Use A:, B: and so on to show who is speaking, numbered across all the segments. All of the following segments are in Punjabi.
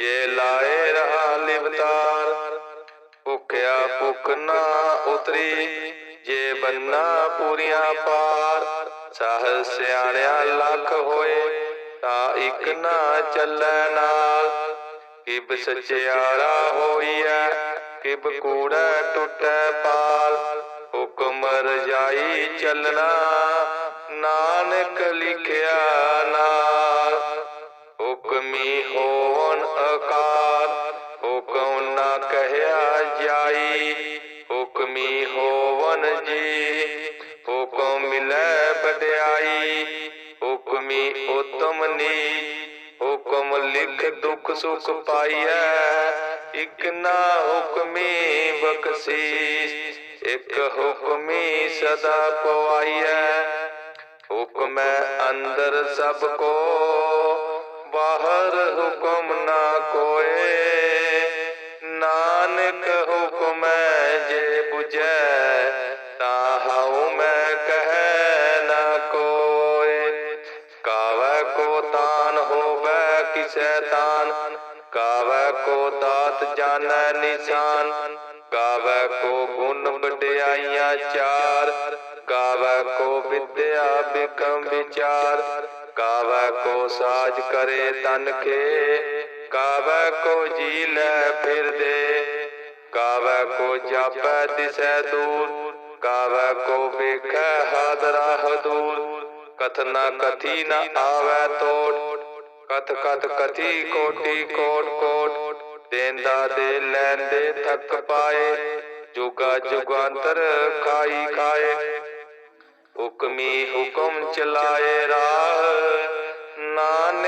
A: ਜੇ ਲਾਏ ਰਹਾ ਲਿਵਤਾਰ ਭੁਖਿਆ ਭੁਖ ਨਾ ਉਤਰੀ। ਜੇ ਬੰਨਾ ਪੂਰੀਆਂ ਪਾਰ ਸਾਹ ਸਿਆਣਿਆ ਲੱਖ ਹੋਏ, ਤਾਂ ਇੱਕ ਨਾ ਚੱਲੈ ਨਾਲ। ਕਿਬ ਸਚਿਆਰਾ ਹੋਈਐ ਕਿਬ ਕੂੜਾ ਟੁੱਟੈ ਪਾਲ ਹੁਕਮ ਰਜਾਈ ਚੱਲਣਾ, ਨਾਨਕ ਲਿਖਿਆ ਨਾ। ਹੁਕਮੀ ਹੋਵਨ ਅਕਾਰ ਹੁਕਮ ਨਾ ਕਹਿਆ ਜਾਈ। ਹੁਕਮੀ ਹੋਵਨ ਜੀ। ਹੁਕਮ ਮਿਲੈ ਵਡਿਆਈ ਹੁਕਮੀ ਉਤਮ ਨੀ ਹੁਕਮ ਲਿਖ ਦੁਖ ਸੁਖ ਪਾਈਐ। ਇਕ ਨਾ ਹੁਕਮੀ ਬਖਸ਼ੀਸ਼। ਇਕ ਹੁਕਮੀ ਸਦਾ ਪਵਾਈਐ। ਹੁਕਮੈ ਅੰਦਰ ਸਭ ਕੋ ਬਾਹਰ ਹੁਕਮ ਨਾ ਕੋਏ। ਨਾਨਕ ਹੁਕਮੈ ਜੇ 부ਜੈ ਤਾ ਹਉ ਮੈਂ ਕਹੈ ਨਾ ਕੋਏ। ਕਾਵੈ ਕੋ ਤਾਨ ਹੋਵੈ ਕਿਸੈ ਤਾਨ, ਕਾਵੈ ਕੋ ਦਾਤ ਜਾਣੈ ਨਿਸ਼ਾਨ। ਗਾਵੈ ਕੋ ਗੁਣ ਵਡਿਆਈਆਂ ਚਾਰ ਸਾਜ ਕਰੇ ਤਨ ਕੇ ਗਾਵੈ ਕੋ ਜੀ ਲੈ ਫਿਰਦੇ ਗਾਵੈ ਕੋ ਜਾਪੈ ਦਿਸੈ ਦੂਰ ਗਾਵੈ ਕੋ ਵੇਖੈ ਹਾਦਰਾ ਹਦੂਰ ਕਥਨਾ ਕਥੀ ਨ ਆਵੈ ਤੋੜ ਕਥ ਕਥ ਕਥੀ ਕੋਟੀ ਕੋਟ ਕੋਟ ਦੇਂਦਾ ਦੇ ਲੈਂਦੇ ਥੱਕ ਪਾਏ ਜੁਗਾ ਜੁਗਾਂਤਰ ਖਾਈ ਖਾਏ ਹੁਕਮੀ ਹੁਕਮ ਚਲਾਏ ਰਾਹ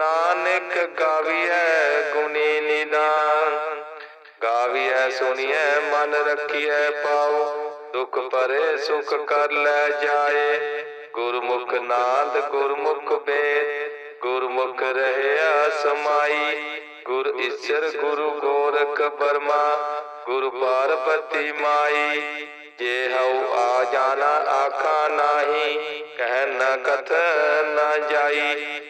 A: ਨਾਨਕ ਗਾਵੀਐ ਗੁਣੀ ਨਿਦਾਨ। ਗਾਵੀਐ ਸੁਣੀਐ ਮਨ ਰੱਖੀਐ ਪਾਉ। ਦੁਖ ਪਰੇ ਸੁਖ ਕਰ ਲੈ ਜਾਏ। ਗੁਰਮੁਖ ਨਾਦ ਗੁਰਮੁਖ ਬੇਦ। ਗੁਰਮੁਖ ਰਹਿਆ ਸਮਾਈ। ਗੁਰ ਈਸ਼ਰ ਗੁਰੂ ਗੋਰਖ ਬਰਮਾ। ਗੁਰ ਪਾਰਬਤੀ ਮਾਈ। ਜੇ ਹਉ ਆ ਜਾਣਾ ਆਖਾ ਨਾਹੀ। ਕਹਿ ਨ ਕਥ ਨ ਜਾਈ।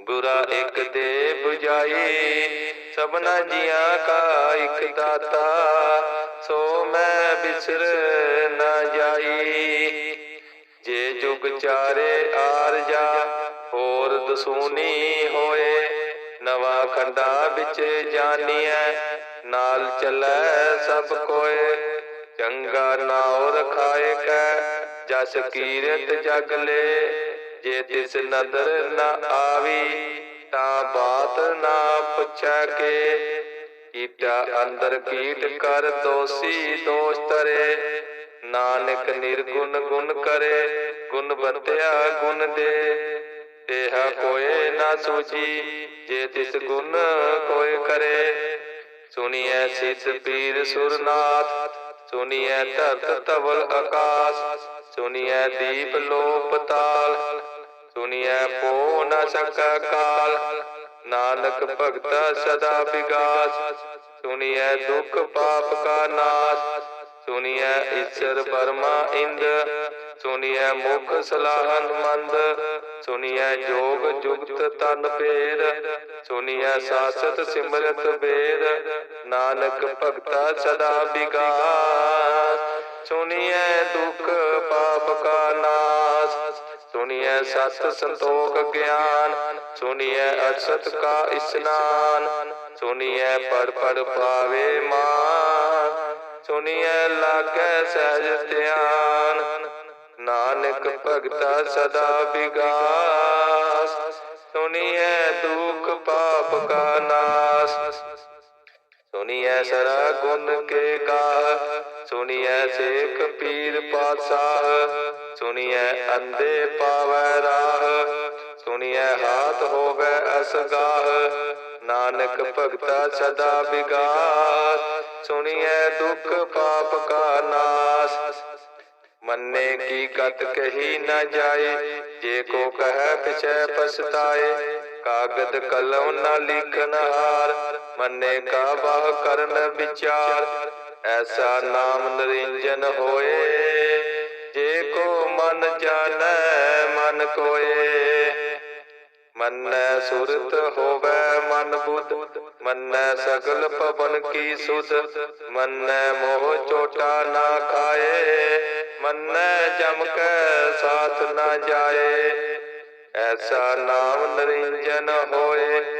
A: ਗੁਰਾ ਇੱਕ ਤੇ 부ਜਾਈ, ਸਭਨਾ ਜੀਆਂ ਕਾ ਇੱਕ ਦਾਤਾ, ਸੋ ਮੈਂ ਬਿਸਰ ਨਾ ਜਾਈ। ਜੇ ਜੁਗ ਚਾਰੇ ਆਰਜਾ ਹੋਰ ਦਸੂਨੀ ਹੋਏ, ਨਵਾ ਖੰਡਾ ਵਿੱਚ ਜਾਣੀਐ ਨਾਲ ਚੱਲੈ ਸਭ ਕੋਏ। ਚੰਗਾ ਨਾਉ ਰਖਾਏ ਕੈ, ਜਸ ਕੀਰਤ ਜਗ ਲੈ ਜੇ ਤਿਸ ਨਦਰ ਨਾ ਆਵੀ, ਤਾਂ ਬਾਤ ਨਾ ਪੁੱਛੈ ਕੇ। ਕੀਟਾ ਅੰਦਰ ਕੀਟ ਕਰ ਦੋਸੀ ਦੋਸ਼ ਤਰੇ ਨਾਨਕ ਨਿਰਗੁਣ ਗੁਣ ਕਰੇ, ਗੁਣ ਬਤਿਆ ਗੁਣ ਦੇ। ਤੇਹਾ ਕੋਏ ਨਾ ਸੂਚੀ, ਜੇ ਤਿਸ ਗੁਣ ਕੋਏ ਕਰੇ। ਸੁਣੀਐ ਸਿੱਧ ਪੀਰ ਸੁਰਨਾਥ, ਸੁਣੀਐ ਧਰਤ ਤਵਲ ਆਕਾਸ਼। ਸੁਣੀਐ ਦੀਪ ਲੋ ਪਤਾਲ ਸੁਣੀਐ ਪੋ ਨ ਸਕੈ ਕਾਲ। ਨਾਨਕ ਭਗਤ ਸਦਾ ਵਿਗਾਸ। ਸੁਣੀਐ ਦੁਖ ਪਾਪ ਕਾ ਨਾਸ਼। ਸੁਣੀਐ ਈਸ਼ਰ ਬਰਮਾ ਇੰਦ। ਸੁਣੀਐ ਮੁਖ ਸਲਾਹਨ ਮੰਦ। ਸੁਣੀਐ ਜੋਗ ਜੁਗਤ ਤਨ ਪੇਰ ਸੁਣੀਐ ਸਾਸਤ ਸਿਮਰਤ ਬੇਦ ਨਾਨਕ ਭਗਤਾ ਸਦਾ ਵਿਗਾਸ। ਸੁਣੀਐ ਦੁਖ ਪਾਪ ਕਾ ਨਾਸ। ਸੁਣੀਐ ਸਤ ਸੰਤੋਖ ਗਿਆਨ, ਸੁਣੀਐ ਅਸਤ ਕਾ ਇਸਨਾਨ, ਸੁਣੀਐ ਪੜ ਪੜ ਪਾਵੇ ਮਾਨ, ਸੁਣੀਐ ਲਾਗੈ ਸਹਿਜ ਧਿਆਨ। ਨਾਨਕ ਭਗਤਾ ਸਦਾ ਵਿਗਾਸ, ਸੁਣੀਐ ਦੁਖ ਪਾਪ ਕਾ ਨਾਸ ਸੁਣੀਐ ਸਰਾ ਗੁਣ ਕੇ ਗਾ ਸੁਣੀਐ ਸੇਖ ਪੀਰ ਪਾਤਸ਼ਾਹ, ਸੁਣੀਐ ਅੰਦੇ ਪਾਵੈ ਰਾਹ, ਸੁਣੀਐ ਹਾਥ ਹੋਵੇ ਅਸਗਾਹ, ਨਾਨਕ ਭਗਤਾ ਸਦਾ ਵਿਗਾਸ, ਸੁਣੀਐ ਦੁਖ ਪਾਪ ਕਾ ਨਾਸ। ਮੰਨੇ ਕੀ ਕਤ ਕਹੀ ਨਾ ਜਾਏ, ਜੇ ਕੋ ਕਹੈ ਪਿਛੈ ਪਛਤਾਏ, ਕਾਗਦ ਕਲਮ ਨਾ ਲਿਖਨ ਹਾਰ। ਮੰਨੇ ਕਾ ਬਾਹ ਕਰਨ ਵਿਚਾਰ, ਐਸਾ ਨਾਮ ਨਰਿੰਜਨ ਹੋਏ। ਜੇ ਕੋ ਮਨ ਜਾਣੈ, ਮਨ ਕੋਏ। ਮੰਨੈ ਸੁਰਤ ਹੋਵੇ ਮਨ ਬੁੱਧ, ਮੰਨੈ ਸਗਲ ਪਵਨ ਕੀ ਸੁਧ। ਮੰਨੈ ਮੋਹ ਚੋਟਾ ਨਾ ਖਾਏ, ਮੰਨੈ ਜਮ ਕੈ ਸਾਥ ਨਾ ਜਾਏ। ਐਸਾ ਨਾਮ ਨਰਿੰਜਨ ਹੋਏ।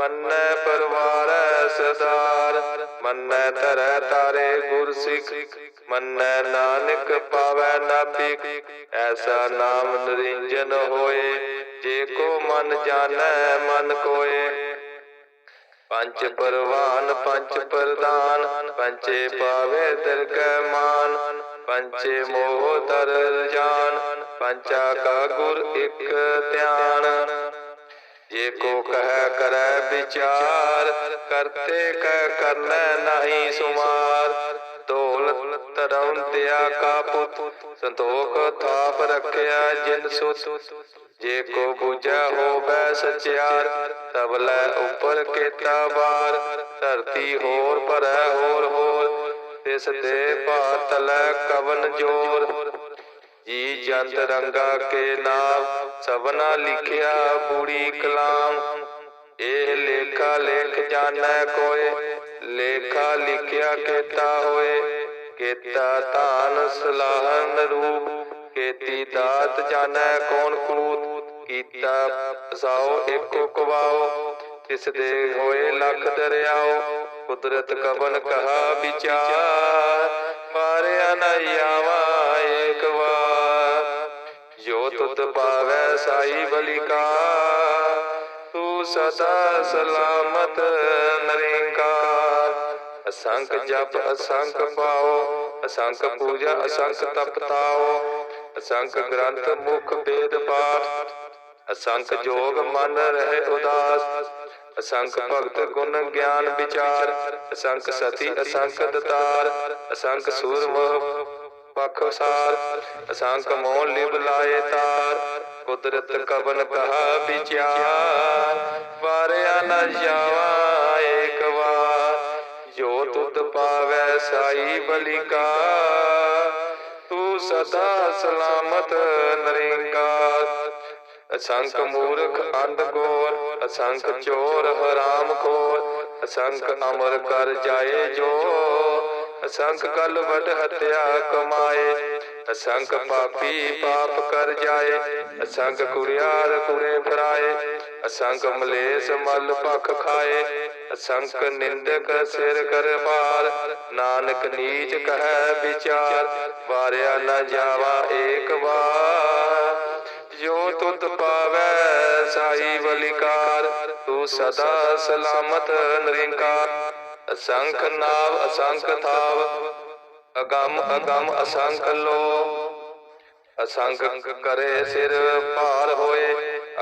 A: ਮੰਨੈ ਪਰਵਾਰੈ ਸਦਾਰ ਮੰਨੈ ਧਰੈ ਤਾਰੇ ਗੁਰ ਸਿੱਖ ਮੰਨੈ ਨਾਨਕ ਪਾਵੈ ਨਾਪਿਕ ਐਸਾ ਨਾਮ ਨਰਿੰਜਨ ਹੋਏ, ਜੇ ਕੋ ਮਨ ਜਾਣੈ, ਮਨ ਕੋਏ। ਪੰਜ ਪਰਵਾਨ, ਪੰਜ ਪ੍ਰਦਾਨ ਪੰਚੇ ਪਾਵੇ ਦਰਗਹਿ ਮਾਨ ਪੰਚੇ ਮੋਹ ਤਰ ਜਾਨ ਪੰਚਾ ਕਾ ਗੁਰ ਇੱਕ ਧਿਆਨ। ਜੇ ਕੋ ਕਹਿ ਕਰੈ ਵਿਚਾਰ, ਕਰਤੇ ਕਹਿ ਕਰਨੈ ਨਹੀਂ ਸੁਮਾਰ। ਢੋਲ ਤਰਉੰਦਿਆ ਕਾ ਪੁੱਤ, ਸੰਤੋਖ ਥਾਪ ਰੱਖਿਆ ਜਿਨ ਸੁਤ। ਜੇ ਕੋ ਬੁਝੈ ਹੋਵੈ ਸਚਿਆਰ ਤਬਲੇ ਉੱਪਰ ਕੀਤਾ ਬਾਰ ਧਰਤੀ ਹੋਰ ਭਰੈ ਹੋਰ ਹੋਰ, ਤਿਸ ਦੇ ਭਾਤ ਲੈ ਕਵਨ ਜੋਰ। ਜੀ ਜੰਤ ਰੰਗਾ ਕੇ ਨਾਮ ਸਭਨਾ ਲਿਖਿਆ ਬੂੜੀ ਕਲਾਮ। ਇਹ ਲੇਖਾ ਲੇਖ ਜਾਣੈ ਕੋਏ। ਲੇਖਾ ਲਿਖਿਆ ਕੀਤਾ ਹੋਏ। ਕੀਤਾ ਧਾਨ ਸਲਾਹਨ ਰੂਪ ਕੀਤੀ ਦਾਤ ਜਾਣੈ ਕੌਣ ਕੂਤ। ਕੀਤਾ ਸਾਓ ਏਕੋ ਕਵਾਓ ਤਿਸ ਦੇ ਹੋਏ ਲੱਖ ਦਰਿਆਓ। ਕੁਦਰਤ ਕਬਨ ਕਹਾ ਵਿਚਾਰ। ਮਾਰਿਆ ਨ ਆਵਾ ਏਕ ਵਾਰ। ਜੋ ਤੁਤ ਪਾਵੈ ਸਾਈ ਬਲਿਕਾ ਤੂੰ ਸਦਾ ਸਲਾਮਤ ਨਰਿੰਕਾਰ ਅਸੰਖ ਜਪ ਅਸੰਖ ਪਾਓ ਅਸੰਖ ਪੂਜਾ ਅਸੰਖ ਤਪ ਤਾਓ ਅਸੰਖ ਗ੍ਰੰਥ ਮੁਖ ਵੇਦ ਪਾਠ ਅਸੰਖ ਜੋਗ ਮਨ ਰਹੇ ਉਦਾਸ ਅਸੰਖ ਭਗਤ ਗੁਣ ਗਿਆਨ ਵਿਚਾਰ ਅਸੰਖ ਸਤੀ ਅਸੰਖ ਦਤਾਰ ਅਸੰਖ ਸੂਰਮ ਪਖਸਾਰ ਅਸੰਖ ਮੋਹ ਲਿਵ ਲਾਏ ਤਾਰ, ਕੁਦਰਤ ਕਵਨ ਕਹਾ ਵਿਚਾਰ। ਵਾਰਿਆ ਨ ਜਾਵਾ ਏਕ ਵਾਰ, ਜੋ ਤੁਧ ਪਾਵੈ ਸਾਈ ਬਲਿਕਾ ਤੂੰ ਸਦਾ ਸਲਾਮਤ ਨਰਿੰਕਾਰ। ਅਸੰਖ ਮੂਰਖ ਅੰਧ ਗੋਰ, ਅਸੰਖ ਚੋਰ ਹਰਾਮ ਖੋਰ, ਅਸੰਖ ਅਮਰ ਕਰ ਜਾਏ ਜੋ ਅਸੰਖ ਕਲ ਵਡ ਹਤਿਆ ਕਮਾਏ, ਅਸੰਖ ਪਾਪੀ ਪਾਪ ਕਰ ਜਾਏ, ਅਸੰਖ ਕੁੜਿਆਰ ਕੁੜੇ ਫਰਾਏ, ਅਸੰਖ ਮਲੇਸ ਮਲ ਭਖ ਖਾਏ, ਅਸੰਖ ਨਿੰਦਕ ਸਿਰ ਕਰ ਭਾਰ, ਨਾਨਕ ਨੀਚ ਕਹੈ ਵਿਚਾਰ, ਵਾਰਿਆ ਨਾ ਜਾਵਾ ਏਕ ਵਾਰ। ਜੋ ਤੁਧ ਪਾਵੈ ਸਾਈ ਬਲਿਕਾਰ ਤੂੰ ਸਦਾ ਸਲਾਮਤ ਨਿਰੰਕਾਰ। ਅਸੰਖ ਨਾਵ, ਅਸੰਖ ਥਾਵ, ਅਗੰਮ ਅਗੰਮ ਅਸੰਖ ਲੋ। ਅਸੰਖ ਕਰੇ ਸਿਰ ਭਾਰ ਹੋਏ,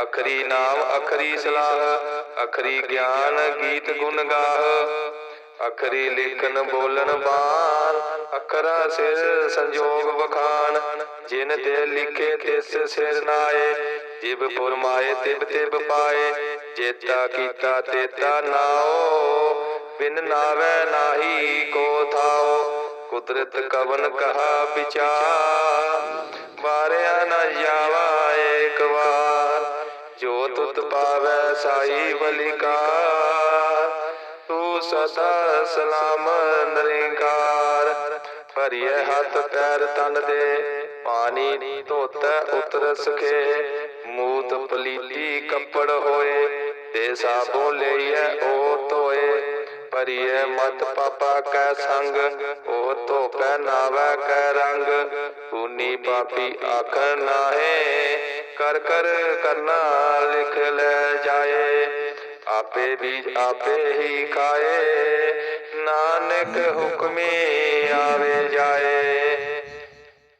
A: ਅਖਰੀ ਨਾਮ, ਅਖਰੀ ਸਲਾਹ, ਅਖਰੀ ਗਿਆਨ ਗੀਤ ਗੁਣ ਗਾਹ। ਅਖਰੀ ਲਿਖਨ ਬੋਲਣ ਬਾਣ, ਅਖਰਾ ਸਿਰ ਸੰਜੋਗ ਬਖਾਨ ਜਿਨ ਤੇ ਲਿਖੇ ਤਿਸ ਸਿਰ ਨਾਏ, ਜਿਬ ਪੁਰਮਾਏ ਤਿਬ ਤਿਬ ਪਾਏ। ਜੇਤਾ ਕੀਤਾ ਤੇਤਾ ਨਾਓ ਬਿਨ ਨਾਵੇ ਨਾਹੀ ਕੋ ਥਾਓ ਕੁਦਰਤ ਕਵਨ ਕਹਾ ਵਿਚਾਰ। ਵਾਰਿਆ ਨ ਜਾਵਾ ਏਕ ਵਾਰ, ਜੋ ਤੁਤ ਪਾਵੈ ਸਾਈ ਬਲਿਕਾਰ ਤੂੰ ਸਦਾ ਸਲਾਮ ਨਿਰੰਕਾਰ ਭਰੀਏ ਹੱਥ ਪੈਰ ਤਨ ਦੇ, ਪਾਣੀ ਧੋਤੈ ਉਤਰ ਸਖੇ। ਮੂਤ ਪਲੀਤੀ ਕੱਪੜ ਹੋਏ, ਤੇ ਸਾਬੋ ਲਈਐ ਉਹ ਧੋਏ। ਭਰੀਏ ਮਤ ਪਾਪਾ ਕੈ ਸੰਗ ਉਹ ਧੋਪੈ ਨਾਵੈ ਕੈ ਰੰਗ। ਪੂਨੀ ਪਾਪੀ ਆਖਣ ਨਾਹੇ, ਕਰ ਕਰ ਕਰਨਾ ਲਿਖ ਲੈ ਜਾਏ। ਆਪੇ ਬੀਜ ਆਪੇ ਹੀ ਖਾਏ, ਨਾਨਕ ਹੁਕਮੇ ਆਵੇ ਜਾਏ।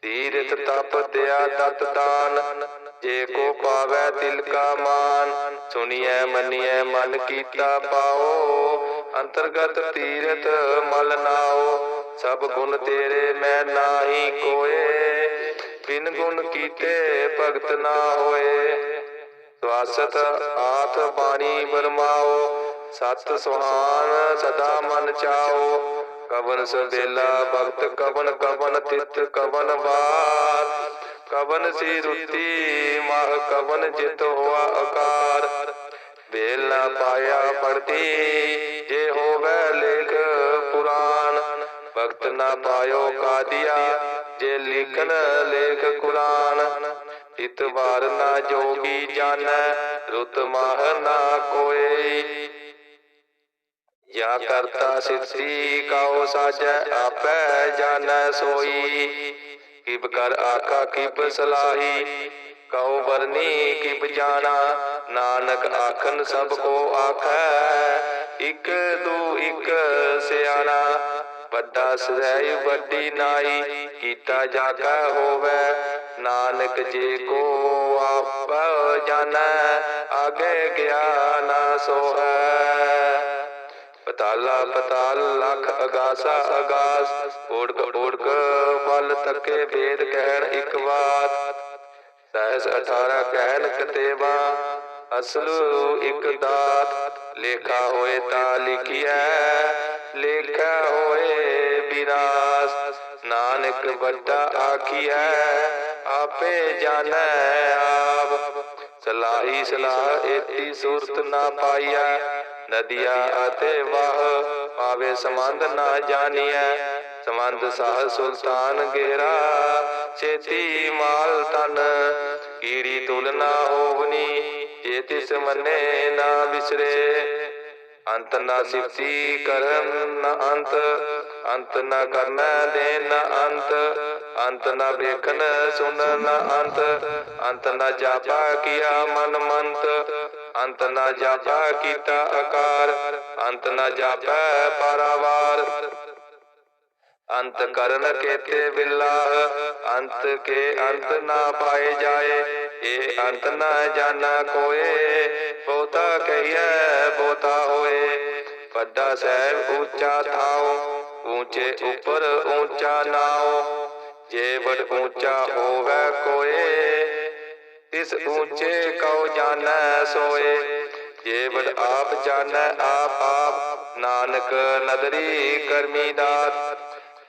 A: ਤੀਰਥ ਤਪ ਦਿਆ ਦਤ ਦਾਨ, ਜੇ ਕੋ ਪਾਵੈ ਤਿਲ ਕਾ ਮਾਨ। ਸੁਣੀਐ ਮੰਨੀਐ ਮਨ ਕੀਤਾ ਪਾਓ ਅੰਤਰਗਤ ਤੀਰਥ ਮਲ ਨਾਓ, ਸਭ ਗੁਣ ਤੇਰੇ ਮੈਂ ਨਾਹੀ ਕੋਏ। ਬਿਨ ਗੁਣ ਕੀਤੇ ਭਗਤ ਨਾ ਹੋਏ। ਸਵਾਸਤ ਆਥ ਬਾਣੀ ਬਰਮਾਓ ਸਤ ਸੁਹਾਨ ਸਦਾ ਮਨ ਚਾਓ। ਕਵਨ ਸਬੇਲਾ ਭਗਤ, ਕਵਨ ਕਵਨ ਤਿਤ, ਕਵਨ ਵਾਰ ਕਵਨ ਸੀ ਰੁੱਤੀ, ਮਹ ਕਵਨ ਜਿਤ ਹੋਆ ਆਕਾਰ ਵੇਲ ਨਾ ਪਾਇਆ ਪੜਤੀ ਜੇ ਹੋਵੇ ਲੇਖ ਪੁਰਾਨ ਭਗਤ ਨਾ ਪਾਇਓ ਕਾਦੀਆ, ਜੇ ਲਿਖਨ ਲੇਖ ਕੁਰਾਨ। ਇਤਵਾਰ ਨਾ ਜੋਗੀ ਜਾਣੈ, ਰੁਤ ਮਾਹ ਨਾ ਕੋਏ। ਜਾਂ ਕਰਤਾ ਸਿੱਧੀ ਕਾਉ ਸਾਜੈ, ਆਪੈ ਜਾਣੈ ਸੋਈ। ਕਿਬ ਕਰ ਆਖਾ ਕਿਬ ਸਲਾਹੀ, ਕਉ ਵਰਨੀ ਕਿਬ ਜਾਣਾ। ਨਾਨਕ ਆਖਨ ਸਭ ਕੋ ਆਖੈ, ਇਕ ਦੂ ਇਕ ਸਿਆਣਾ, ਵੱਡਾ ਸਹਿ ਵੱਡੀ ਨਾਈ, ਕੀਤਾ ਜਾਗਾ ਹੋਵੇ, ਨਾਨਕ ਜੇ ਕੋ ਆਪ ਜਾਣੈ, ਆਗੇ ਗਿਆਨ ਸੋਹੈ। ਪਤਾਲਾ ਪਤਾਲ ਲਖ ਅਗਾਸਾ ਅਗਾਸ ਓੜਕ ਓੜਕ ਵੱਲ ਤੱਕੇ ਵੇਦ ਕਹਿਣ ਇੱਕ ਬਾਤ ਸਹਿਸ 18 ਕਹਿਣ ਕਤੇਵਾ ਅਸਲੂ ਇੱਕ ਦਾਤ ਲੇਖਾ ਹੋਏ ਤਾਂ ਲਿਖਿਆ ਲੇਖਾ ਹੋਏ ਵਿਨਾਸ਼ ਨਾਨਕ ਵੱਡਾ ਆਖੀਐ ਆਪੇ ਜਾਣੈ ਆਪ। ਸਲਾਹੀ ਸਲਾਹ ਏਤੀ ਸੂਰਤ ਨਾ ਪਾਈਆ ਨਦੀਆ ਅਤੇ ਵਾਹ ਪਾਵੇ ਸੰਬੰਧ ਨਾ ਜਾਣੀਐ। ਸੰਬੰਧ ਸਾਹ ਸੁਲਤਾਨ ਗੇਰਾ, ਛੇਤੀ ਮਾਲ ਤਨ ਕੀੜੀ ਤੁਲ ਨਾ ਹੋਵਨੀ। ਜੇ ਤਿਸ ਮੰਨੇ ਨਾ ਵਿਸਰੇ ਅੰਤ ਨਾ ਸਿਫਤੀ ਕਰਨ ਨਾ ਅੰਤ ਅੰਤ ਨ ਕਰਨ ਦੇ ਨ ਅੰਤ ਅੰਤ ਨਾ ਵੇਖਨ ਸੁਨਨ ਨ ਅੰਤ ਅੰਤ ਨ ਜਾਪਾ ਕੀਆ ਮਨ ਮੰਤ, ਅੰਤ ਨਾ ਜਾਪਾ ਕੀਤਾ ਆਕਾਰ, ਅੰਤ ਨਾ ਜਾਪਾ ਪਾਰਾਵਾਰ। ਅੰਤ ਕਰਨ ਕੇਤੇ ਬਿਲਾਹ ਅੰਤ ਕੇ ਅੰਤ ਨਾ ਪਾਏ ਜਾਏ ਇਹ ਅੰਤ ਨਾ ਜਾਣਾ ਕੋਏ, ਬਹੁਤਾ ਕਹੀਐ, ਬਹੁਤਾ ਹੋਏ। ਵੱਡਾ ਸਹਿਬ ਉੱਚਾ ਥਾਉ ਉੱਚੇ ਉੱਪਰ ਉੱਚਾ ਨਾਉ ਜੇ ਵਡ ਉੱਚਾ ਹੋਵੇ ਕੋਏ, ਤਿਸ ਉੱਚੇ ਕਉ ਜਾਣੈ ਸੋਏ। ਜੇ ਵਡ ਆਪ ਜਾਣੈ ਆਪ ਆਪ, ਨਾਨਕ ਨਦਰੀ ਕਰਮੀ ਦਾਤ।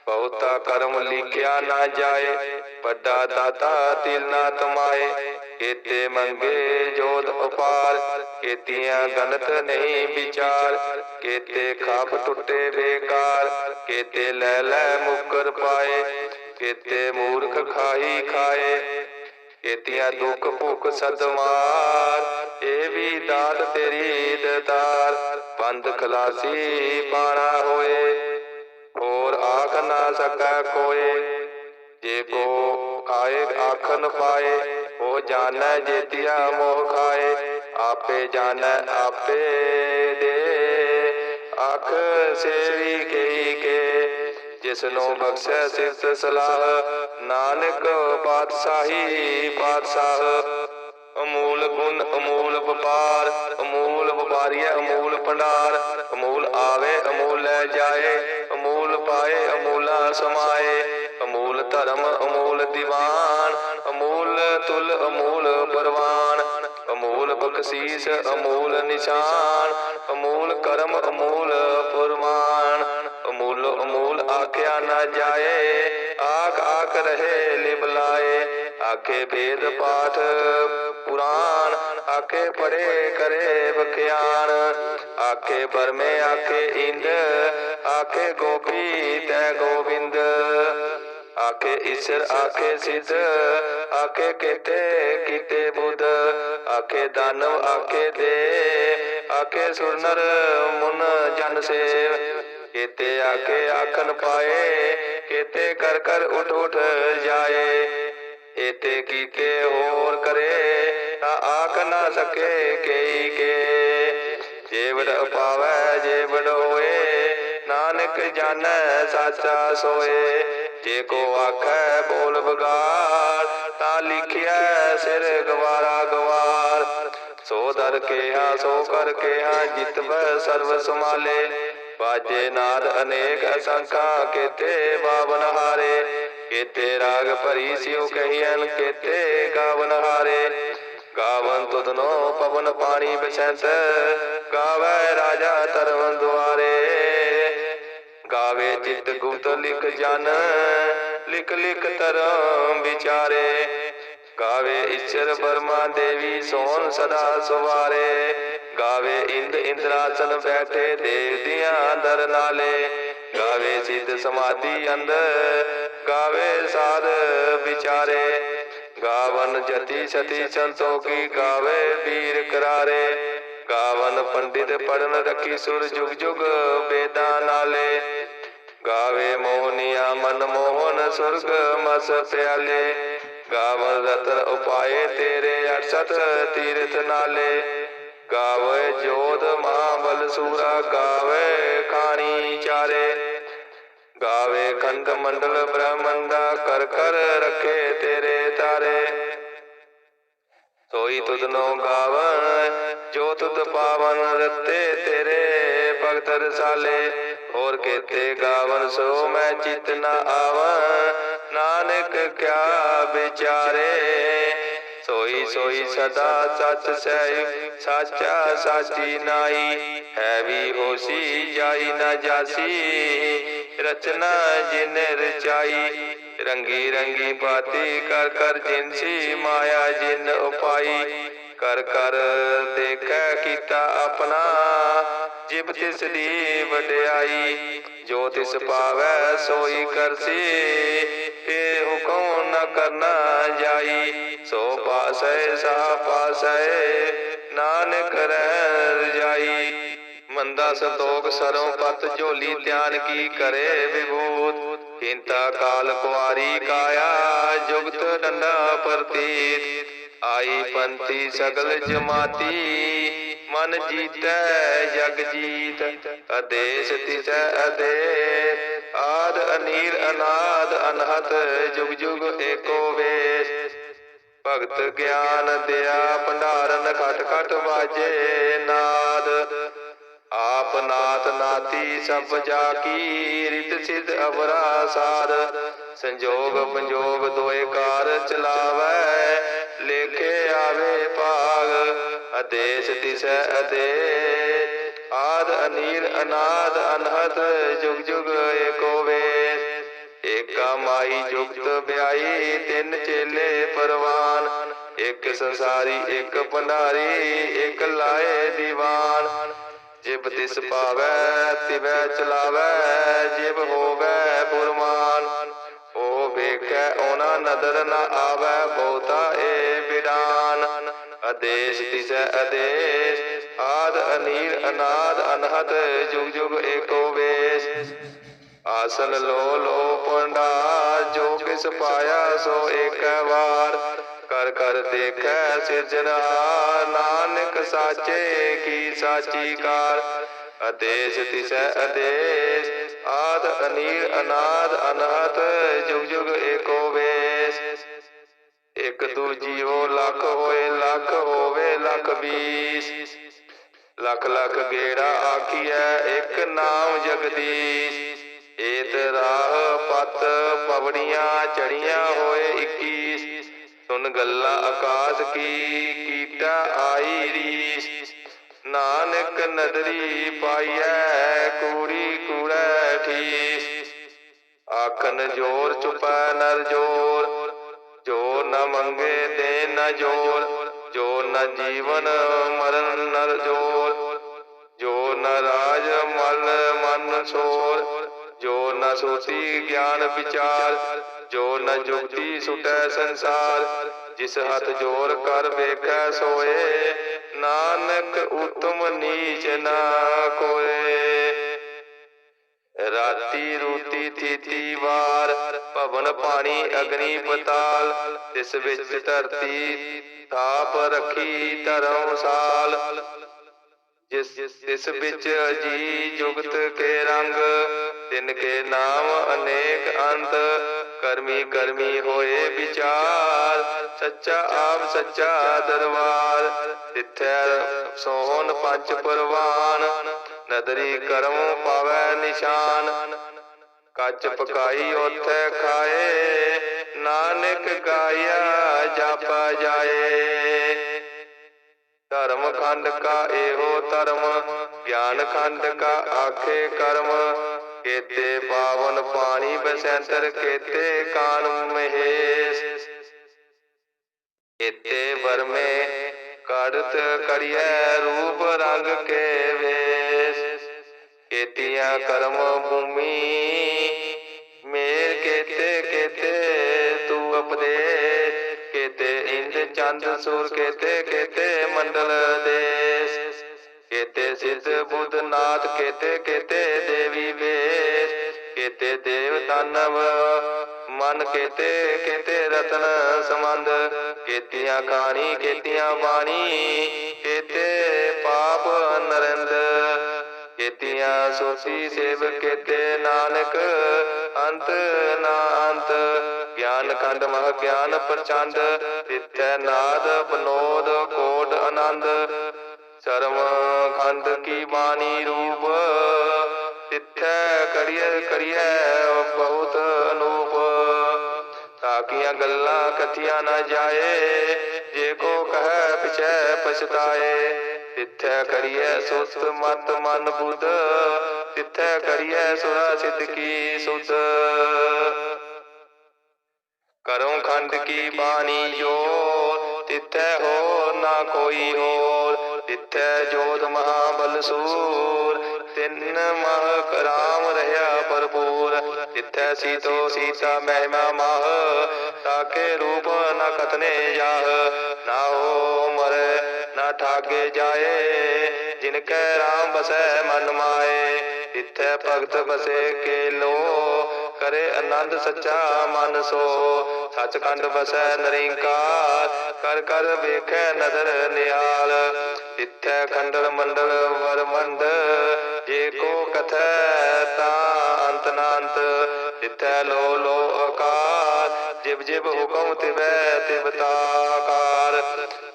A: ਬਹੁਤਾ ਕਰਮ ਲਿਖਿਆ ਨਾ ਜਾਏ, ਵੱਡਾ ਦਾਤਾ ਤਿਲ ਨਾ ਤਮਾਏ। ਕੀਤੇ ਮੰਗੇ ਜੋਤ ਉਪਾਰ, ਕੀਤੀਆਂ ਗਨਤ ਨਹੀਂ ਵਿਚਾਰ, ਕੀਤੇ ਖਾਪ ਟੁੱਟੇ ਬੇਕਾਰ, ਕੀਤੇ ਲੈ ਲੈ ਮੁਕਰ ਪਾਏ, ਕੀਤੇ ਮੂਰਖ ਖਾਈ ਖਾਏ, ਕੀਤੀਆਂ ਦੁੱਖ ਭੁੱਖ ਸਦਮਾਰ ਇਹ ਵੀ ਦਾਤ ਤੇਰੀ ਦਤਾਰ ਬੰਦ ਖਲਾਸੀ ਬਾਣਾ ਹੋਏ, ਹੋਰ ਆਖ ਨਾ ਸਕਾ ਕੋਏ, ਜੇ ਕੋ ਆਏ ਆਖਨ ਪਾਏ ਉਹ ਜਾਣੈ ਜੇਤੀਆ ਮੋਹ ਖਾਏ, ਆਪੇ ਜਾਣੈ ਆਪੇ ਦੇ। ਅੱਖ ਸੇਵੀ ਕਈ ਕੇ ਜਿਸ ਨੂੰ ਬਖਸ਼ੈ ਸਿਫਤ ਸਲਾਹ, ਨਾਨਕ ਪਾਤਸ਼ਾਹੀ ਪਾਤਸ਼ਾਹ। ਅਮੂਲ ਗੁਣ, ਅਮੂਲ ਵਪਾਰ, ਅਮੂਲ ਵਪਾਰੀਆ ਅਮੂਲ ਭੰਡਾਰ। ਅਮੂਲ ਆਵੇ, ਅਮੂਲ ਲੈ ਜਾਏ, ਅਮੂਲ ਪਾਏ, ਅਮੂਲਾ ਸਮਾਏ। ਅਮੂਲ ਧਰਮ, ਅਮੂਲ ਦੀਵਾਨ, ਅਮੂਲ ਤੁਲ, ਅਮੂਲ ਪਰਵਾਨ। ਅਮੂਲ ਬਖਸ਼ੀਸ, ਅਮੂਲ ਨਿਸ਼ਾਨ। ਅਮੂਲ ਕਰਮ, ਅਮੂਲ ਫਰਮਾਨ। ਅਮੂਲ ਅਮੂਲ ਆਖਿਆ ਨਾ ਜਾਏ, ਆਖ ਆਖ ਰਹੇ ਲਿਬਲਾਏ ਆਖੇ ਵੇਦ ਪਾਠ ਪੁਰਾਣ, ਆਖੇ ਪੜੇ ਕਰੇ ਬਖਿਆਨ ਆਖੇ ਬਰਮੇ ਆਖੇ ਇੰਦ, ਆਖੇ ਗੋਪੀ ਤੈ ਗੋਬਿੰਦ ਆਖੇ ਈਸ਼ਰ ਆਖੇ ਸਿੱਧ ਆਖੇ ਕੀਤੇ ਕੀਤੇ ਬੁੱਧ ਆਖੇ ਦਾਨਵ ਆਖੇ ਦੇ ਆਖੇ ਸੁਰਨਰ ਮੁਨ ਜਨ ਸੇਵ ਕੀਤੇ ਆਖੇ ਆਖਨ ਪਾਏ ਕੀਤੇ ਕਰ ਕਰ ਉਠ ਉਠ ਜਾਏ ਏਤੇ ਕੀਤੇ ਹੋਰ ਕਰੇ ਤਾਂ ਆਖ ਨਾ ਸਕੇ ਕਈ ਕੇ ਜੇਵੜ ਪਾਵੈ ਜੇਵੜ ਹੋਏ ਨਾਨਕ ਜਾਣੈ ਸਾਚਾ ਸੋਏ ਜੇ ਕੋ ਆਖੈ ਬੋਲ ਬਗਾਰ, ਤਾਂ ਲਿਖਿਆ ਸਿਰ ਗਵਾਰਾ ਗਵਾਰ। ਸੋ ਦਰ ਕੇਹਾ, ਸੋ ਕਰ ਕੇਹਾ, ਜਿਤਵੈ ਸਰਬ ਸਮਾਲੇ ਬਾਜੇ ਨਾਦ ਅਨੇਕ ਅਸੰਖਾ, ਕੀਤੇ ਬਾਵਨ ਹਾਰੇ। ਕੀਤੇ ਰਾਗ ਭਰੀ ਸਿਉ ਕਹੀਨ ਕੀਤੇ ਗਾਵਨ ਹਾਰੇ। ਗਾਵਨ ਤੁਧਨੋ ਪਵਨ ਪਾਣੀ ਬਿਸੰਤ ਗਾਵੇ ਰਾਜਾ ਤਰਵਨ ਦੁਆਰੇ। ਗਾਵੇ ਜਿਤ ਗੁਪਤ ਲਿਖ ਜਨ, ਲਿਖ ਲਿਖ ਧਰਮ ਵਿਚਾਰੇ। ਗਾਵੇ ਈਸ਼ਰ ਬਰਮਾ ਦੇਵੀ ਸੋਨ ਸਦਾ ਸੁਵਾਰੇ। ਗਾਵੇ ਇੰਦ ਇੰਦਰਾਸਨ ਬੈਠੇ ਦੇਵ ਦੀਆਂ ਦਰ ਨਾਲੇ। ਗਾਵੇ ਸਿੱਧ ਸਮਾਧੀ ਅੰਦਰ, ਗਾਵੇ ਸਾਧ ਵਿਚਾਰੇ। ਗਾਵਨ ਜਤੀ ਸਤੀ ਸੰਤੋ ਕੀ ਗਾਵੇ ਵੀਰ ਕਰਾਰੇ। ਗਾਵਨ ਪੰਡਿਤ ਪੜਨ ਰਖੀ ਸੁਰ ਜੁਗ ਜੁਗ ਵੇਦਾਂ ਨਾਲੇ। ਗਾਵੇ ਮੋਹਨੀਆ ਮਨ ਮੋਹਨ ਸੁਰਗ ਮਸ ਪਿਆਲੇ ਗਾਵਨ ਰਤਨ ਉਪਾਏ ਤੇਰੇ 68 ਤੀਰਥ ਨਾਲੇ। ਗਾਵੇ ਜੋਧ ਮਹਾਬਲ ਸੂਰਾ ਗਾਵੇ ਖਾਣੀ ਚਾਰੇ। ਗਾਵੇ ਖੰਡ ਮੰਡਲ ਬ੍ਰਹਮੰਡਾ ਕਰ ਕਰ ਰੱਖੇ ਤੇਰੇ ਤਾਰੇ। ਸੋਈ ਤੁਧਨੋ ਗਾਵਨ ਜੋ ਤੁਧ ਪਾਵਨ ਰਤੇ ਤੇਰੇ ਭਗਤ ਰਸਾਲੇ। ਹੋਰ ਕੀਤੇ ਗਾਵਨ ਸੋ ਮੈਂ ਚਿਤ ਨ ਆਵਨ ਨਾਨਕ ਕਿਆ ਵਿਚਾਰੇ। ਸੋਈ ਸੋਈ ਸਦਾ ਸੱਚ ਸਹਿ, ਸਾਚਾ ਸਾਚੀ ਨਾਈ ਹੈ ਵੀ ਹੋਸੀ, ਜਾਈ ਨਾ ਜਾਸੀ। ਰਚਨਾ ਜਿਨ ਰਚਾਈ ਰੰਗੀ ਰੰਗੀ ਬਾਤੀ ਕਰ ਕਰ ਜਿਨਸੀ ਮਾਇਆ ਜਿਨ ਉਪਾਈ। ਕਰ ਕਰ ਦੇਖੈ ਕੀਤਾ ਆਪਣਾ। ਜਿਬ ਤਿਸ ਦੀ ਵਡਿਆਈ, ਜੋ ਤਿਸ ਪਾਵੈ ਸੋਈ ਕਰਸੀ। ਇਹ ਹੁਕਮ ਨ ਕਰਨਾ ਜਾਈ। ਸੋ ਪਾਸੈ ਸਾ ਪਾਸੈ, ਨਾਨਕ ਰਹਿ ਰਜਾਈ ਮੰਦਾ ਸੰਤੋਖ ਸਰੋਂ ਪਤ ਝੋਲੀ ਧਿਆਨ ਕੀ ਕਰੇ ਵਿਭੂਤ? ਕਿੰਤਾ ਕਾਲ ਕੁਆਰੀ ਕਾਇਆ, ਜੁਗਤ ਡੰਡਾ ਪ੍ਰਤੀਤ। ਆਈ ਪੰਤੀ ਸਗਲ ਜਮਾਤੀ, ਮਨ ਜੀਤੈ ਜਗ ਜੀਤ। ਅਦੇਸ ਤਿਸੈ ਅਦੇ ਆਦ ਅਨੀਰ ਅਨਾਦ ਅਨਹਤ, ਜੁਗ ਜੁਗ ਏਕੋ ਵੇਸ। ਭਗਤ ਗਿਆਨ ਦਿਆ, ਭੰਡਾਰਨ ਖਟ ਖਟ ਵਾਜੇ ਨਾਦ। ਆਪ ਨਾਥ ਨਾਤੀ ਸਭ ਜਾ ਕੀ ਰਿਤ ਸਿਧ ਅਵਰਾ ਸਾਧ ਸੰਜੋਗ ਪੰਜੋਗ ਦੋਏ ਕਾਰ ਚਲਾਵੈ, ਲੇਖੇ ਆਵੇ ਭਾਗ ਅਦੇਸ ਤਿਸੈ ਅਦੇ ਆਦ ਅਨੀਰ ਅਨਾਦ ਅਨਹਦ, ਜੁਗ ਜੁਗ ਏਕੋ ਵੇਸ। ਏਕਾ ਮਾਈ ਜੁਗਤ ਵਿਆਈ ਤਿੰਨ ਚੇਲੇ ਪਰਵਾਨ। ਇਕ ਸੰਸਾਰੀ, ਇੱਕ ਭੰਡਾਰੀ ਇੱਕ ਲਾਏ ਦੀਵਾਨ। ਜਿਬ ਤਿਸ ਪਾਵੈ ਤਿਵੈ ਚਲਾਵੈ, ਜਿਬ ਹੋਵੈ ਫੁਰਮਾਨ ਉਹ ਵੇਖੈ ਉਹਨਾਂ ਨਦਰ ਨ ਆਵੈ, ਬਹੁਤਾ ਏ ਬਿਡਾਨ ਆਦੇਸ਼ ਤਿਸੈ ਆਦੇਸ਼, ਆਦ ਅਨੀਰ, ਅਨਾਦ, ਅਨਹਦ, ਜੁਗ ਜੁਗ ਏਕੋ ਵੇਸ਼। ਆਸਨ ਲੋ ਲੋ ਪੰਡਾ, ਜੋ ਕਿਸ ਪਾਇਆ ਸੋ ਏਕ ਵਾਰ। ਕਰ ਕਰ ਦੇਖੈ ਸਿਰਜਣਹਾਰ ਨਾਨਕ ਸਾਚੇ ਕੀ ਸਾਚੀ ਕਾਰ। ਆਦੇਸ਼ ਤਿਸੈ ਆਦੇਸ਼, ਆਦ ਅਨੀਰ ਅਨਾਦ ਅਨਹਤ ਜੁਗ ਜੁਗ ਏਕੋ ਵੇਸ਼। ਇੱਕ ਦੂਜੀਓ ਲੱਖ ਹੋਏ, ਲੱਖ ਹੋਵੇ, ਲੱਖ ਵੀਸ ਲੱਖ ਲੱਖ ਗੇੜਾ ਆਖੀਐ, ਇੱਕ ਨਾਮ ਜਗਦੀਸ਼। ਏਤ ਰਾਹ ਪਤ ਪਵੜੀਆਂ ਚੜੀਆਂ ਹੋਏ 21 ਸੁਨ ਗੱਲਾਂ ਆਕਾਸ਼ ਕੀ ਕੀਟਾ ਆਈ ਰੀਸ। ਨਾਨਕ ਨਦਰੀ ਪਾਈਐ, ਕੂੜੀ ਕੂੜੈ ਠੀਸ। ਆਖਨ ਜੋਰ ਚੁਪੈ ਨਰ ਜੋਰ ਜ਼ੋਰ ਨ ਮੰਗੇ ਦੇ ਨ ਜੋਰ, ਜੋ ਨ ਜੀਵਨ ਮਰਨ ਨਰ ਜੋਰ, ਜੋ ਨ ਰਾਜ ਮਨ ਮਨ ਸੋਰ। ਨ ਸੋਤੀ ਗਿਆਨ ਵਿਚਾਰ, ਜੋ ਨ ਜੁਗਤੀ ਸੁਟੈ ਸੰਸਾਰ, ਜਿਸ ਹੱਥ ਜੋਰ ਕਰ ਵੇਖੈ ਸੋਏ, ਨਾਨਕ ਉਤਮ ਨੀਚ ਨਾ ਕੋਏ। ਰਾਤੀ ਰੂਤੀ ਥੀਤੀ ਵਾਰ, ਭਵਨ ਪਾਣੀ ਅਗਨੀ ਪਤਾਲ, ਤਿਸ ਵਿੱਚ ਧਰਤੀ ਥਾਪ ਰੱਖੀ ਧਰਮਸਾਲ ਜਿਸ, ਤਿਸ ਵਿੱਚ ਅਜੀ ਜੁਗਤ ਕੇ ਰੰਗ ਤਿਨ ਕੇ ਨਾਮ ਅਨੇਕ ਅੰਤ, ਕਰਮੀ ਕਰਮੀ ਹੋਏ ਵਿਚਾਰ। ਸੱਚਾ ਆਪ ਸੱਚਾ ਦਰਬਾਰ, ਤਿੱਥੈ ਸੋਹਣ ਪੰਜ ਪਰਵਾਨ। ਨਦਰੀ ਕਰਮ ਪਾਵੈ ਨਿਸ਼ਾਨ, ਕੱਚ ਪਕਾਈ ਉਥੇ ਖਾਏ। ਨਾਨਕ ਗਾਇਆ ਜਾਪਾ ਜਾਏ। ਧਰਮ ਖੰਡ ਕਾ ਇਹੋ ਧਰਮ, ਗਿਆਨ ਖੰਡ ਕਾ ਆਖੇ ਕਰਮ। ਕੇਤੇ ਪਾਵਨ ਪਾਣੀ ਬਸੰਤਰ ਕੇਤੇ ਕਾਨ ਮਹੇਸ਼। ਕੇਤੇ ਵਰਮੇ ਕੜਤ ਕੜੀਐ ਰੂਪ ਰੰਗ ਕੇ ਵੇਸ਼। ਕੇਤੀਆਂ ਕਰਮ ਭੂਮੀ ਮੇਰ ਕੇਤੇ ਕੇਤੇ ਤੂੰ ਉਪਦੇਸ਼ ਕੇਤੇ ਇੰਦ ਚੰਦ ਸੂਰ ਕੇਤੇ ਕੇਤੇ ਮੰਡਲ ਦੇ ਸਿੱਧ ਬੁੱਧ ਨਾਥ ਕੇਤੇ ਕੇਤੇ ਦੇਵੀ ਵੇਸ਼, ਕੇਤੇ ਦੇਵ ਦਾਨਵ ਮਨ ਕੇਤੇ ਕੇਤੇ ਰਤਨ ਸਮੰਦ ਕੇਤੀਆਂ ਖਾਣੀ, ਕੇਤੀਆਂ ਬਾਣੀ, ਕੇਤੇ ਪਾਪ ਨਰਿੰਦ, ਕੇਤੀਆਂ ਸੋਸੀ ਸੇਵ, ਕੇਤੇ ਨਾਨਕ, ਅੰਤ ਨਾ ਅੰਤ, ਗਿਆਨ ਕੰਡ ਮਹ ਗਿਆਨ ਪ੍ਰਚੰਡ, ਤਿੱਥੈ ਨਾਦ, ਬਨੋਦ, ਕੋਟ ਆਨੰਦ ਸਰਮ ਖੰਡ ਕੀ ਬਾਣੀ ਰੂਪ? ਤਿੱਥੈ ਕਰੀਏ ਕਰੀਏ ਬਹੁਤ ਅਨੂਪ। ਤਾਕੀਆਂ ਗੱਲਾਂ ਕਥੀਆਂ ਨਾ ਜਾਏ, ਜੇ ਕੋ ਕਹੈ ਪਿਛੈ ਪਛਤਾਏ। ਤਿੱਥੈ ਕਰੀਏ ਸੁਤ ਮਤ ਮਨ ਬੁੱਧ, ਤਿੱਥੈ ਕਰੀਏ ਸੁਰਾ ਸਿੱਧ ਕੀ ਸੁਧ। ਕਰਉ ਖੰਡ ਕੀ ਬਾਣੀ ਜੋ ਤਿੱਥੈ ਹੋ ਨਾ ਕੋਈ ਹੋਰ। ਤਿੱਥੈ ਜੋਤ ਮਹਾਬਲ ਸੂਰ। ਤਿੰਨ ਮਹ ਕਰਾਮ ਰਹਾ ਭਰਪੂਰ। ਤਿੱਥੈ ਸੀਤੋ ਸੀਤਾ ਮਹਿਮਾ ਮਾਹ, ਤਾਕੇ ਰੂਪ ਨ ਕਤਨੇ ਜਾਹ। ਨਾ ਹੋ ਮਰੇ, ਨਾ ਠਾਗੇ ਜਾਏ। ਜਿਨ ਕੈ ਰਾਮ ਬਸੈ ਮਨ ਮਾਏ। ਤਿੱਥੈ ਭਗਤ ਬਸੇ ਕੇ ਲੋ ਕਰੇ ਆਨੰਦ ਸੱਚਾ ਮਨ ਸੋ। ਸਚਖੰਡ ਵਸੈ ਨਰਿੰਕਾਰ, ਕਰ ਕਰ ਵੇਖੈ ਨਦਰ ਨਿਹਾਲ। ਤਿੱਥੈ ਖੰਡਰ ਮੰਡਲ ਵਰ ਮੰਡ ਜੇ ਕੋ ਕਥੈ ਤਾ ਅੰਤ ਨਾ ਤਿੱਥੈ ਲੋ ਲੋ ਆਕਾਰ ਜਿਬ ਜਿਬ ਹੁਕਮ ਤਿਵੈ ਤਿਵ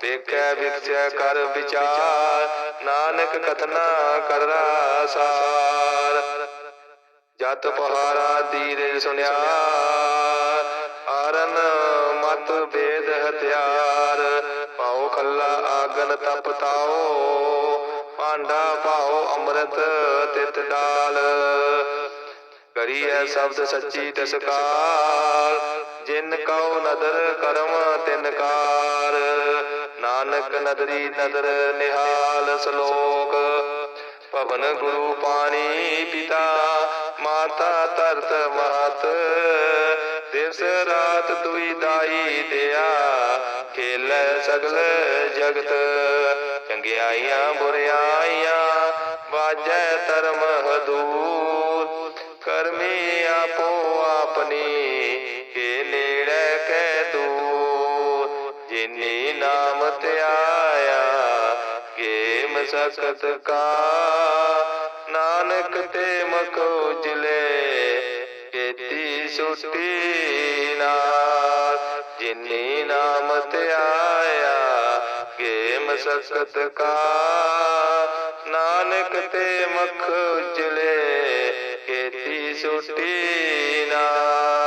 A: ਵੇਖੈ ਵਿਖਸੈ ਕਰ ਵਿਚਾਰ। ਨਾਨਕ ਕਥਨਾ ਕਰਰਾ ਸਾਰ। ਜਤ ਪਹਾਰਾ ਦੀਰੇ ਸੁਨਿਆ ਆਰਨ ਮਤ ਵੇਦ ਹਥਿਆਰ। ਪਾਉ ਖੱਲਾ ਆਗਨ ਤਪ ਤਾਓ, ਭਾਂਡਾ ਪਾਉ ਅੰਮ੍ਰਿਤ ਤਿਤ ਡਾਲ। ਕਰੀਐ ਸ਼ਬਦ ਸੱਚੀ ਤਸਕਾਰ ਜਿਨ ਕਉ ਨਦਰ ਕਰਮ ਤਿਨ ਕਾਰ। ਨਾਨਕ ਨਦਰੀ ਨਦਰ ਨਿਹਾਲ ਸ਼ਲੋਕ। ਪਵਨ ਗੁਰੂ ਪਾਣੀ ਪਿਤਾ, ਮਾਤਾ ਤਰਤ ਮਾਤ ਦਿਵਸ ਰਾਤ ਦੁਈ ਦਾਈ ਦਿਆ ਖੇਲੇ ਸਗਲ ਜਗਤ, ਚੰਗਿਆਈਆਂ ਬੁਰਿਆਈਆਂ, ਵਾਜੈ ਧਰਮ ਹਦੂਰ। ਕਰਮੀ ਆਪੋ ਆਪਣੀ, ਕੇ ਨੇੜੇ ਕੈ ਦੂਰ। ਜਿਨੀ ਨਾਮ ਧਿਆਇਆ ਗੇ ਮਸਕਤ ਕਾ। ਨਾਨਕ ਤੇ ਮਖ ਉਜਲੇ, ਕੀਤੀ ਸੁਟੀ ਨਾਲ ਜਿਨੀ ਨਾਮ ਧਿਆਇਆ ਗੇ ਮਸਕਤ ਕਾ। ਨਾਨਕ ਤੇ ਮਖ ਉਜਲੇ ਕੀਤੀ ਸੁਟੀ ਨਾ।